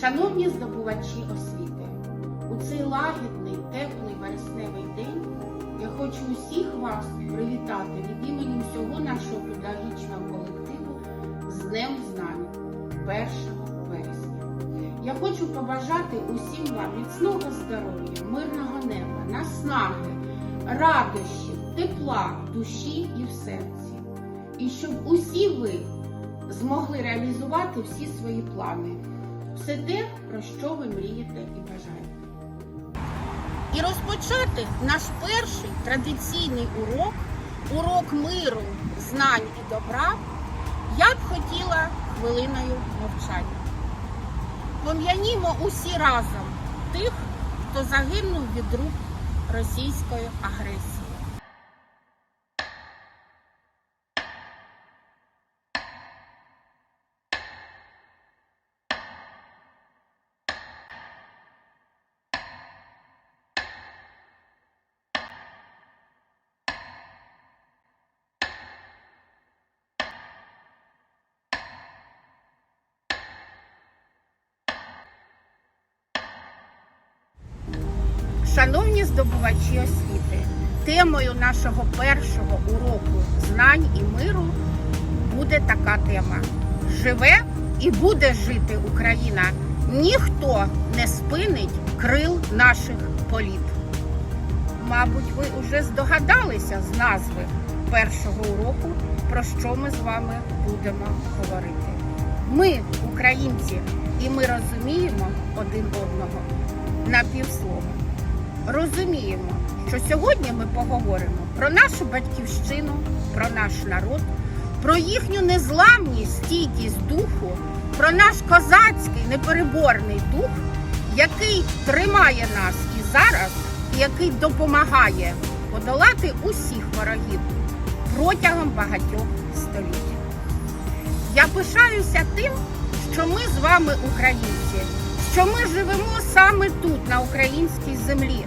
Шановні здобувачі освіти, у цей лагідний, теплий вересневий день я хочу усіх вас привітати від імені всього нашого педагогічного колективу з Днем Знань 1 вересня. Я хочу побажати усім вам міцного здоров'я, мирного неба, наснаги, радощів, тепла душі і в серці. І щоб усі ви змогли реалізувати всі свої плани, все те, про що ви мрієте і бажаєте. І розпочати наш перший традиційний урок, урок миру, знань і добра, я б хотіла хвилиною мовчання. Пом'янімо усі разом тих, хто загинув від рук російської агресії. Шановні здобувачі освіти, темою нашого першого уроку знань і миру буде така тема: Живе і буде жити Україна. Ніхто не спинить крил наших політ. Мабуть, ви вже здогадалися з назви першого уроку, про що ми з вами будемо говорити. Ми, українці, і ми розуміємо один одного на півслова розуміємо, що сьогодні ми поговоримо про нашу батьківщину, про наш народ, про їхню незламність, стійкість духу, про наш козацький непереборний дух, який тримає нас і зараз, і який допомагає подолати усіх ворогів протягом багатьох століть. Я пишаюся тим, що ми з вами українці, що ми живемо саме тут, на українській землі.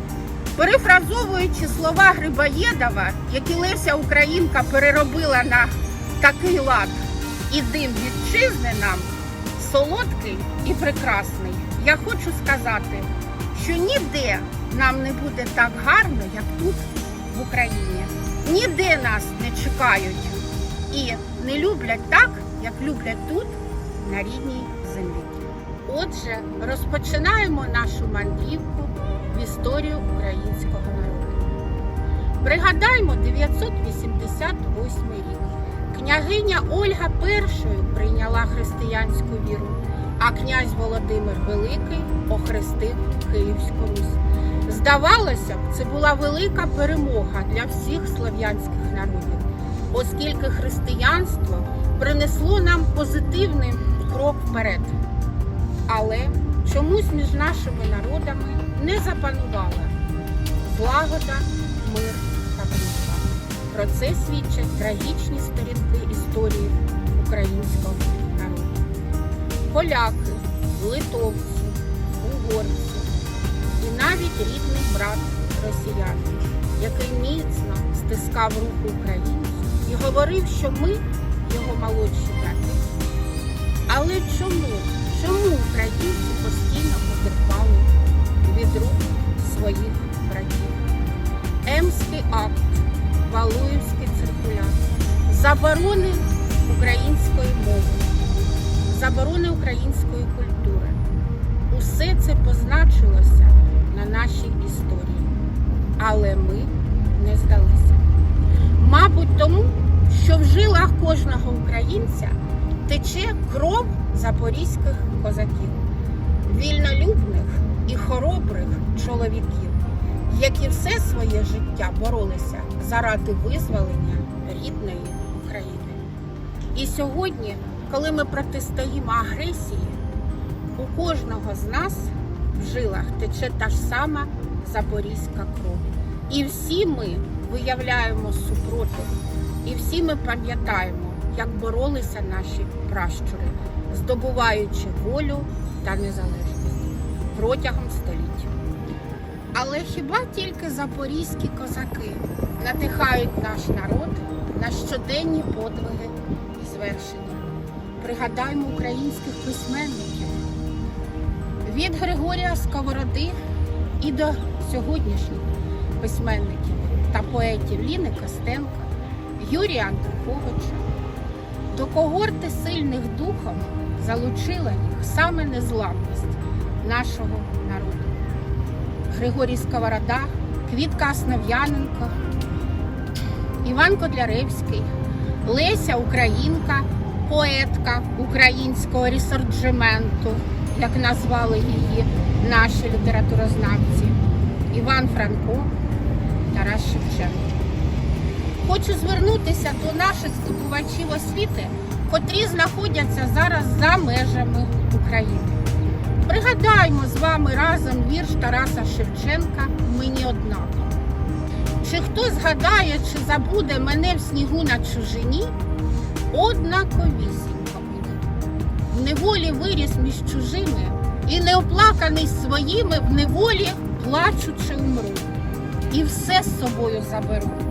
Перефразовуючи слова Грибоєдова, які Леся Українка переробила на такий лад, і дим вітчизни нам солодкий і прекрасний. Я хочу сказати, що ніде нам не буде так гарно, як тут, в Україні. Ніде нас не чекають і не люблять так, як люблять тут, на рідній землі. Отже, розпочинаємо нашу мандрівку в історію українського народу. Пригадаймо 988 рік. Княгиня Ольга першою прийняла християнську віру, а князь Володимир Великий охрестив Київську Русь. Здавалося б, це була велика перемога для всіх слов'янських народів, оскільки християнство принесло нам позитивний крок вперед. Але чомусь між нашими народами не запанувала злагода, мир та дружба. Про це свідчать трагічні сторінки історії українського народу. Поляки, литовці, угорці і навіть рідний брат росіянин, який міцно стискав руку українцю і говорив, що ми його молодші брати. Але чому? Чому українці постійно потерпали від рук своїх братів? Емський акт, Валуївський циркуляр, заборони української мови, заборони української культури. Усе це позначилося на нашій історії. Але ми не здалися. Мабуть, тому, що в жилах кожного українця тече кров запорізьких козаків, вільнолюбних і хоробрих чоловіків, які все своє життя боролися заради визволення рідної України. І сьогодні, коли ми протистоїмо агресії, у кожного з нас в жилах тече та ж сама запорізька кров. І всі ми виявляємо супротив, і всі ми пам'ятаємо, як боролися наші пращури, здобуваючи волю та незалежність протягом століть. Але хіба тільки запорізькі козаки надихають наш народ на щоденні подвиги і звершення? Пригадаймо українських письменників Від Григорія Сковороди і до сьогоднішніх письменників та поетів Ліни Костенка, Юрія Антоповича. До когорти сильних духом залучила їх саме незламність нашого народу. Григорій Сковорода, Квітка Основ'яненко, Іван Котляревський, Леся Українка, поетка українського ресорджементу, як назвали її наші літературознавці, Іван Франко, Тарас Шевченко. Хочу звернутися до наших здобувачів освіти, котрі знаходяться зараз за межами України. Пригадаймо з вами разом вірш Тараса Шевченка Мені однаково. Чи хто згадає, чи забуде мене в снігу на чужині, однаковісінько мені. В неволі виріс між чужими і неоплаканий своїми в неволі плачучи умру. І все з собою заберу.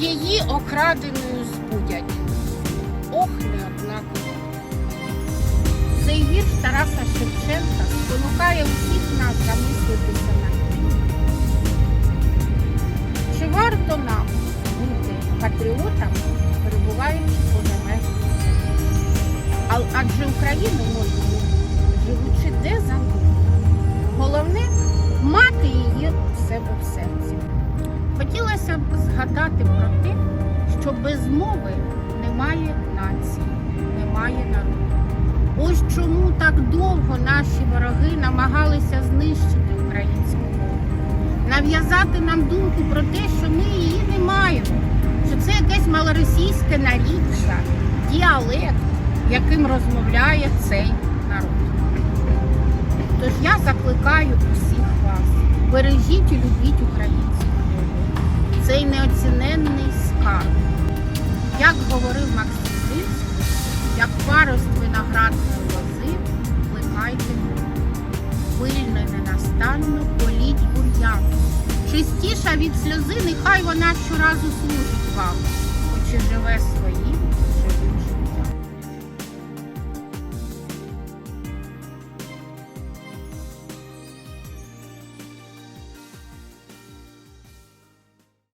її окраденою збудять. Ох, не однаково. Цей вірш Тараса Шевченка спонукає усіх нас замислитися тим, чи варто нам бути патріотами, перебуваючи поза межами. Адже Україну можемо, живучи де завгодно. Головне мати її в себе в серці. Хотілося б згадати про те, що без мови немає нації, немає народу. Ось чому так довго наші вороги намагалися знищити українську мову, нав'язати нам думку про те, що ми її не маємо, що це якесь малоросійське наріччя, діалект, яким розмовляє цей народ. Тож я закликаю усіх вас, бережіть і любіть. Цей неоціненний. Як говорив Максим Сильський, як парус виноградної лози, плекайте. Пильно і ненастанно політь бур'ян. Чистіша від сльози, нехай вона щоразу служить вам, хоч і живе